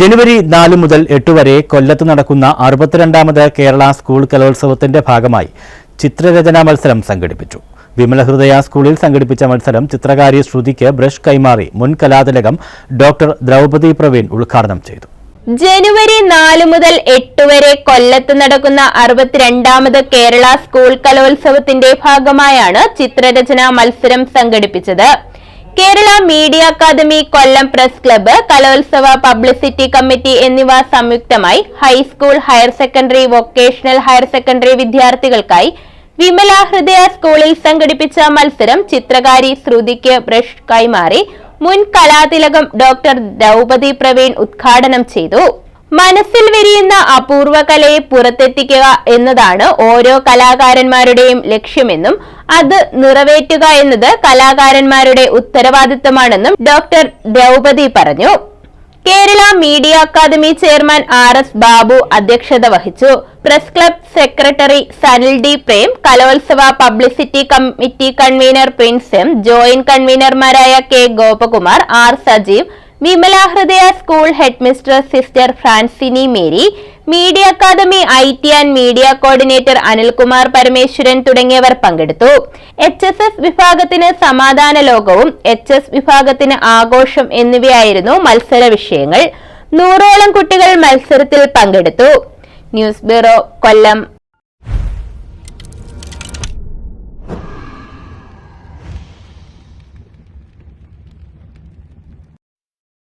ജനുവരി നാല് മുതൽ എട്ട് വരെ കൊല്ലത്ത് നടക്കുന്ന അറുപത്തിരണ്ടാമത് കേരള സ്കൂൾ കലോത്സവത്തിന്റെ ഭാഗമായി ചിത്രരചനാ മത്സരം സംഘടിപ്പിച്ചു. വിമലഹൃദയ സ്കൂളിൽ സംഘടിപ്പിച്ച മത്സരം ചിത്രകാരി ശ്രുതിക്ക് ബ്രഷ് കൈമാറി മുൻ കലാതിലകം ഡോക്ടർ ദ്രൗപദി പ്രവീൺ ഉദ്ഘാടനം ചെയ്തു. ജനുവരി നാല് മുതൽ എട്ട് വരെ കൊല്ലത്ത് നടക്കുന്ന അറുപത്തിരണ്ടാമത് കേരള സ്കൂൾ കലോത്സവത്തിന്റെ ഭാഗമായാണ് ചിത്രരചനാ മത്സരം സംഘടിപ്പിച്ചത്. Kerala media academy Kollam press club കലോത്സവ പബ്ലിസിറ്റി കമ്മിറ്റി എന്നിവ സംയുക്തമായി high school higher secondary vocational higher secondary വിദ്യാർത്ഥികൾക്കായി വിമല ഹൃദയ സ്കൂളിൽ സംഘടിപ്പിച്ച മത്സരം ചിത്രകാരി ശ്രുതിക്ക് ബ്രഷ് കൈമാറി മുൻ കലാതിലകം ഡോക്ടർ ദ്രൗപദി പ്രവീൺ ഉദ്ഘാടനം ചെയ്തു. മനസ്സിൽ വിരിയുന്ന അപൂർവ കലയെ പുറത്തെത്തിക്കുക എന്നതാണ് ഓരോ കലാകാരന്മാരുടെയും ലക്ഷ്യമെന്നും അത് നിറവേറ്റുക എന്നത് കലാകാരന്മാരുടെ ഉത്തരവാദിത്തമാണെന്നും ഡോക്ടർ ദ്രൗപദി പറഞ്ഞു. Kerala media academy chairman R S Babu അധ്യക്ഷത വഹിച്ചു. Press club secretary Sanil D Prem കലോത്സവ publicity committee convener Prince M joint കൺവീനർമാരായ K Gopakumar R Sajeev Vimala Hridaya school headmistress sister Francini Mary media academy I T and media coordinator Anilkumar Parameswaran തുടങ്ങിയവർ പങ്കെടുത്തു. H S S വിഭാഗത്തിന് സമാധാന ലോകവും H S വിഭാഗത്തിന് ആഘോഷം എന്നിവയായിരുന്നു മത്സര വിഷയങ്ങൾ. നൂറോളം കുട്ടികൾ മത്സരത്തിൽ പങ്കെടുത്തു. News bureau Kollam.